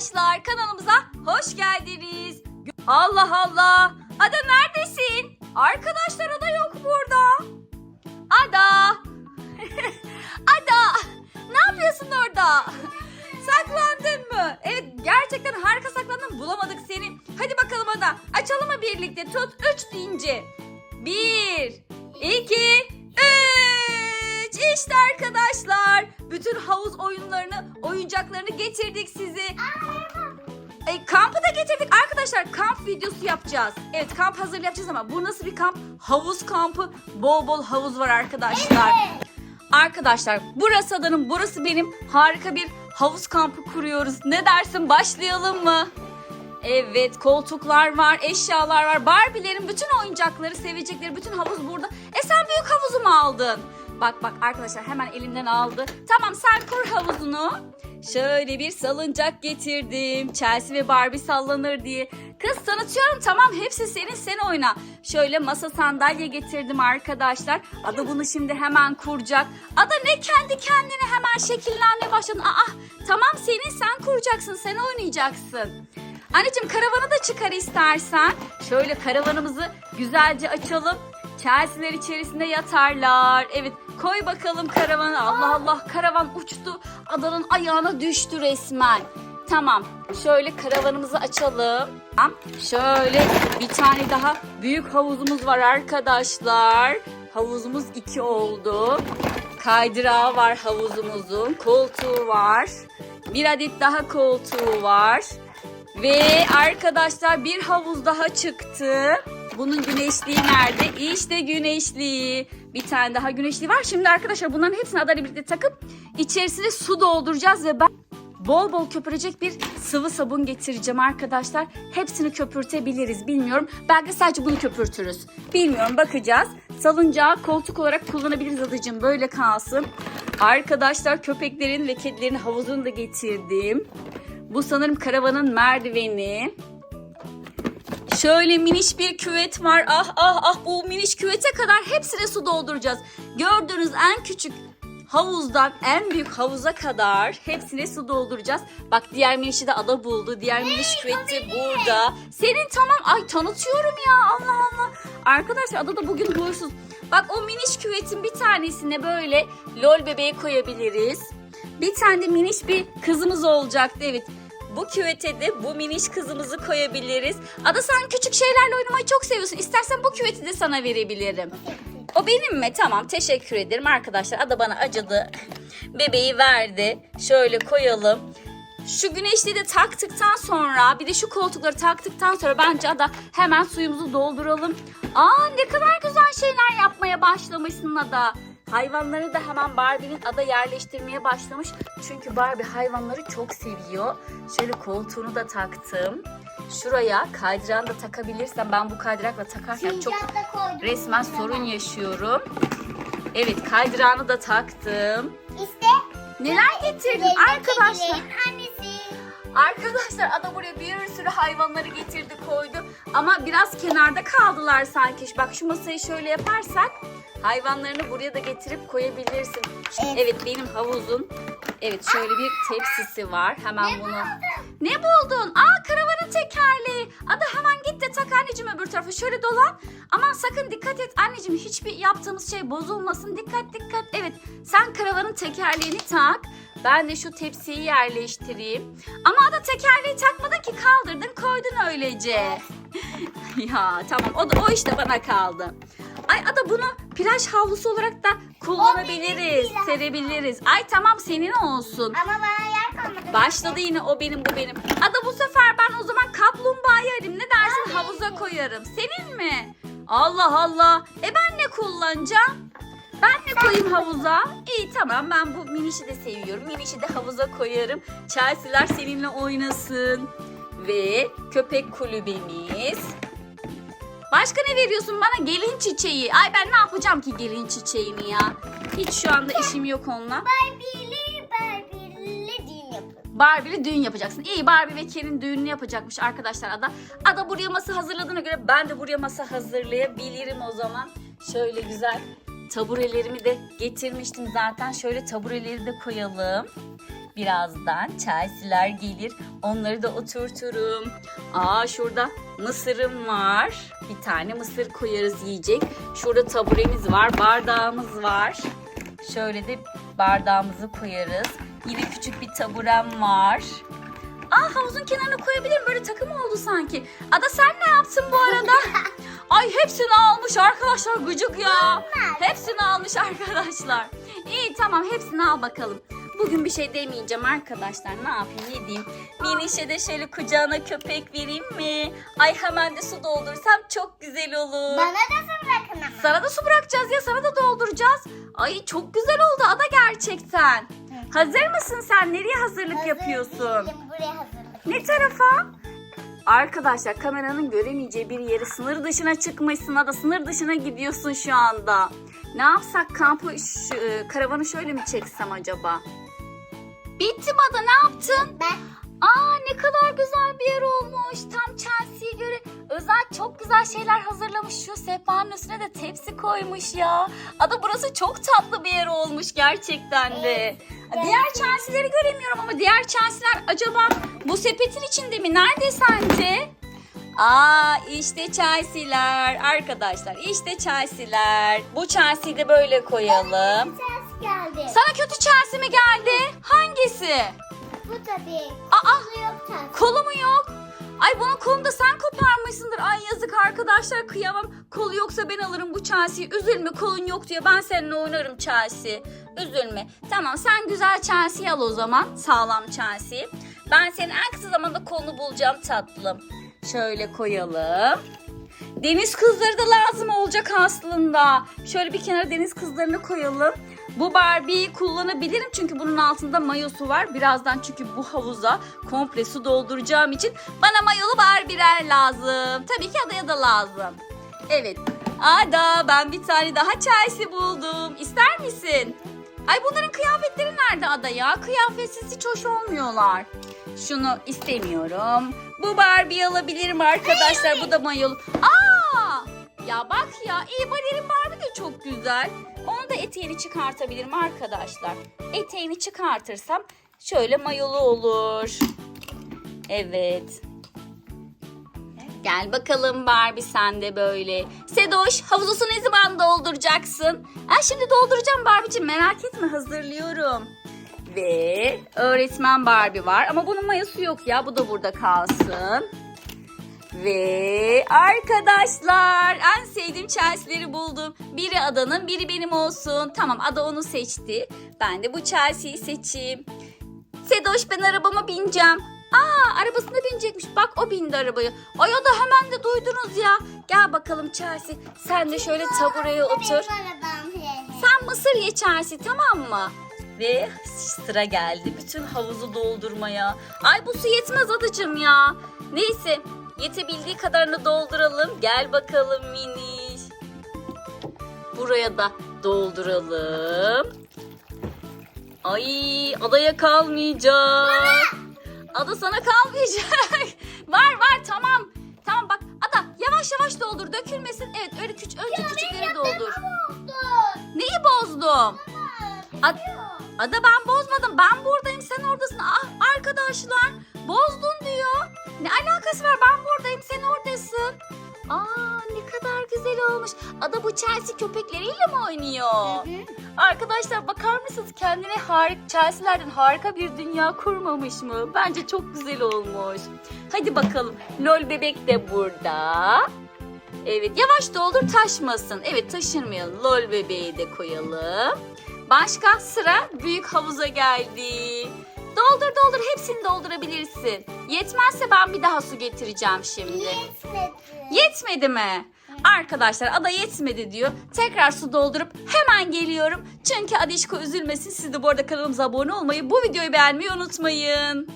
arkadaşlar kanalımıza hoş geldiniz. Allah Allah. Ada neredesin? Arkadaşlar Ada yok burada. Ada. Ada. Ne yapıyorsun orada? Saklandın mı? Evet gerçekten harika saklandın. Bulamadık seni. Hadi bakalım Ada. Açalım mı birlikte? Tut 3 deyince. 1, 2, 3. İşte arkadaşlar. Bütün havuz oyunlarını, oyuncaklarını getirdik size. E, kampı da getirdik arkadaşlar. Kamp videosu yapacağız. Evet kamp hazır yapacağız ama bu nasıl bir kamp? Havuz kampı. Bol bol havuz var arkadaşlar. Arkadaşlar burası adanın burası benim. Harika bir havuz kampı kuruyoruz. Ne dersin başlayalım mı? Evet koltuklar var, eşyalar var. Barbie'lerin bütün oyuncakları, sevecekleri bütün havuz burada. E sen büyük havuzu mu aldın? Bak bak arkadaşlar hemen elimden aldı. Tamam sen kur havuzunu. Şöyle bir salıncak getirdim. Chelsea ve Barbie sallanır diye. Kız tanıtıyorum tamam hepsi senin sen oyna. Şöyle masa sandalye getirdim arkadaşlar. Ada bunu şimdi hemen kuracak. Ada ne kendi kendine hemen şekillenmeye başladın. Aa tamam senin sen kuracaksın sen oynayacaksın. Anneciğim karavanı da çıkar istersen. Şöyle karavanımızı güzelce açalım. Chelsea'ler içerisinde yatarlar. Evet koy bakalım karavanı. Allah Allah karavan uçtu. Adanın ayağına düştü resmen. Tamam şöyle karavanımızı açalım. Tamam. Şöyle bir tane daha büyük havuzumuz var arkadaşlar. Havuzumuz iki oldu. Kaydırağı var havuzumuzun. Koltuğu var. Bir adet daha koltuğu var. Ve arkadaşlar bir havuz daha çıktı. Bunun güneşliği nerede? İşte güneşliği. Bir tane daha güneşliği var. Şimdi arkadaşlar bunların hepsini adayla birlikte takıp içerisine su dolduracağız ve ben bol bol köpürecek bir sıvı sabun getireceğim arkadaşlar. Hepsini köpürtebiliriz bilmiyorum. Belki sadece bunu köpürtürüz. Bilmiyorum bakacağız. Salıncağı koltuk olarak kullanabiliriz adacığım. Böyle kalsın. Arkadaşlar köpeklerin ve kedilerin havuzunu da getirdim. Bu sanırım karavanın merdiveni. Şöyle miniş bir küvet var. Ah ah ah bu miniş küvete kadar hepsine su dolduracağız. Gördüğünüz en küçük havuzdan en büyük havuza kadar hepsine su dolduracağız. Bak diğer minişi de ada buldu. Diğer miniş küveti burada. Senin tamam ay tanıtıyorum ya Allah Allah. Arkadaşlar ada da bugün huysuz. Bak o miniş küvetin bir tanesine böyle lol bebeği koyabiliriz. Bir tane de miniş bir kızımız olacaktı evet. Bu küvete de bu miniş kızımızı koyabiliriz. Ada sen küçük şeylerle oynamayı çok seviyorsun. İstersen bu küveti de sana verebilirim. O benim mi? Tamam teşekkür ederim arkadaşlar. Ada bana acıdı. Bebeği verdi. Şöyle koyalım. Şu güneşliği de taktıktan sonra bir de şu koltukları taktıktan sonra bence Ada hemen suyumuzu dolduralım. Aa ne kadar güzel şeyler yapmaya başlamışsın Ada. Hayvanları da hemen Barbie'nin ada yerleştirmeye başlamış. Çünkü Barbie hayvanları çok seviyor. Şöyle koltuğunu da taktım. Şuraya kaydırağını da takabilirsem ben bu kaydırakla takarken çok resmen sorun yaşıyorum. Evet kaydırağını da taktım. İşte Neler getirdim arkadaşlar? Arkadaşlar ada buraya bir sürü hayvanları getirdi koydu. Ama biraz kenarda kaldılar sanki. Bak şu masayı şöyle yaparsak hayvanlarını buraya da getirip koyabilirsin. Şimdi, evet. benim havuzun. Evet şöyle bir tepsisi var. Hemen bunu. Ne buldun? Aa karavanın tekerleği. Ada hemen git de tak anneciğim öbür tarafa. Şöyle dolan. Aman sakın dikkat et anneciğim. Hiçbir yaptığımız şey bozulmasın. Dikkat dikkat. Evet sen karavanın tekerleğini tak. Ben de şu tepsiyi yerleştireyim. Ama ada tekerleği takmadın ki kaldırdın koydun öylece. ya tamam o, da, o işte bana kaldı. Ay ada bunu plaj havlusu olarak da kullanabiliriz. Serebiliriz. Ay tamam senin olsun. Ama bana yer kalmadı. Başladı yine o benim bu benim. Ada bu sefer ben o zaman kaplumbağayı arayayım. Ne dersin havuza koyarım. Senin mi? Allah Allah. E ben ne kullanacağım? Ben ne koyayım havuza? İyi tamam ben bu minişi de seviyorum. Minişi de havuza koyarım. Chelsea'ler seninle oynasın. Ve köpek kulübemiz. Başka ne veriyorsun bana? Gelin çiçeği. Ay ben ne yapacağım ki gelin çiçeğini ya? Hiç şu anda işim yok onunla. Barbie'li Barbie'li düğün yapın. Barbie'li düğün yapacaksın. İyi Barbie ve Ken'in düğününü yapacakmış arkadaşlar Ada. Ada buraya masa hazırladığına göre ben de buraya masa hazırlayabilirim o zaman. Şöyle güzel taburelerimi de getirmiştim zaten. Şöyle tabureleri de koyalım. Birazdan Chelsea'ler gelir. Onları da oturturum. Aa şurada mısırım var. Bir tane mısır koyarız yiyecek. Şurada taburemiz var. Bardağımız var. Şöyle de bardağımızı koyarız. Yine küçük bir taburem var. Aa havuzun kenarına koyabilirim. Böyle takım oldu sanki. Ada sen ne yaptın bu arada? Ay hepsini almış arkadaşlar gıcık ya. Hepsini almış arkadaşlar. İyi tamam hepsini al bakalım. Bugün bir şey demeyeceğim arkadaşlar. Ne yapayım ne diyeyim. Minişe de şöyle kucağına köpek vereyim mi? Ay hemen de su doldursam çok güzel olur. Bana da su bırakın ama. Sana da su bırakacağız ya sana da dolduracağız. Ay çok güzel oldu ada gerçekten. Hazır mısın sen? Nereye hazırlık Hazır yapıyorsun? değilim, Buraya hazırlık. Ne tarafa? Arkadaşlar kameranın göremeyeceği bir yeri sınır dışına çıkmışsın da sınır dışına gidiyorsun şu anda. Ne yapsak kampı şu, e, karavanı şöyle mi çeksem acaba? Bitti mi ada ne yaptın? Ben Aa ne kadar güzel bir yer olmuş. Tam Chelsea'ye göre özel çok güzel şeyler hazırlamış. Şu sehpanın üstüne de tepsi koymuş ya. Ada burası çok tatlı bir yer olmuş gerçekten de. Evet, Diğer Chelsea'leri göremiyorum ama diğer Chelsea'ler acaba bu sepetin içinde mi? Nerede sence? Aa işte Chelsea'ler arkadaşlar işte Chelsea'ler. Bu Chelsea'yi de böyle koyalım. ses geldi. Sana kötü Chelsea mi geldi? Hangisi? Bu tabii. Aa Su yok tabii. Kolu mu yok? Ay bunun kolunu da sen koparmışsındır. Ay yazık arkadaşlar kıyamam. Kolu yoksa ben alırım bu Chelsea'yi. Üzülme kolun yok diyor. Ben seninle oynarım Chelsea. Üzülme. Tamam sen güzel Chelsea'yi al o zaman. Sağlam Chelsea'yi. Ben senin en kısa zamanda kolunu bulacağım tatlım. Şöyle koyalım. Deniz kızları da lazım olacak aslında. Şöyle bir kenara deniz kızlarını koyalım. Bu Barbie'yi kullanabilirim çünkü bunun altında mayosu var. Birazdan çünkü bu havuza komple su dolduracağım için bana mayolu Barbie'ler lazım. Tabii ki adaya da lazım. Evet. Ada ben bir tane daha Chelsea buldum. İster misin? Ay bunların kıyafetleri nerede Ada ya? Kıyafetsiz hiç hoş olmuyorlar. Şunu istemiyorum. Bu Barbie alabilirim arkadaşlar. Bu da mayolu. Aa! Ya bak ya. iyi balerin Barbie de çok güzel. Onu da eteğini çıkartabilirim arkadaşlar. Eteğini çıkartırsam şöyle mayolu olur. Evet. Gel bakalım Barbie sen de böyle. Sedoş havuzusu ne zaman dolduracaksın? Ha, şimdi dolduracağım Barbie'ciğim merak etme hazırlıyorum. Ve öğretmen Barbie var ama bunun mayası yok ya bu da burada kalsın. Ve arkadaşlar en sevdiğim Chelsea'leri buldum. Biri Ada'nın biri benim olsun. Tamam Ada onu seçti. Ben de bu Chelsea'yi seçeyim. Sedoş ben arabama bineceğim. Aa arabasına binecekmiş. Bak o bindi arabaya. Ay o da hemen de duydunuz ya. Gel bakalım Chelsea. Sen de şöyle tabureye otur. Sen mısır ye Chelsea tamam mı? Ve sıra geldi bütün havuzu doldurmaya. Ay bu su yetmez adacığım ya. Neyse yetebildiği kadarını dolduralım. Gel bakalım miniş. Buraya da dolduralım. Ay adaya kalmayacak. Ada sana kalmayacak. var var tamam. Tamam bak Ada yavaş yavaş doldur dökülmesin. Evet öyle küçük önce küçükleri doldur. Oldu. Neyi bozdum? Ad- Ada ben bozmadım. Ben buradayım sen oradasın. Ah arkadaşlar bozdun diyor. Ne alakası var ben buradayım sen oradasın. Aa ne kadar güzel olmuş. Ada bu Chelsea köpekleriyle mi oynuyor? Hı hı. Arkadaşlar bakar mısınız kendine harika Chelsea'lerden harika bir dünya kurmamış mı? Bence çok güzel olmuş. Hadi bakalım. Lol bebek de burada. Evet yavaş doldur taşmasın. Evet taşırmayalım. Lol bebeği de koyalım. Başka sıra büyük havuza geldi. Doldur doldur hepsini doldurabilirsin. Yetmezse ben bir daha su getireceğim şimdi. Yetmedi. Yetmedi mi? Arkadaşlar ada yetmedi diyor. Tekrar su doldurup hemen geliyorum. Çünkü Adişko üzülmesin. Siz de bu arada kanalımıza abone olmayı, bu videoyu beğenmeyi unutmayın.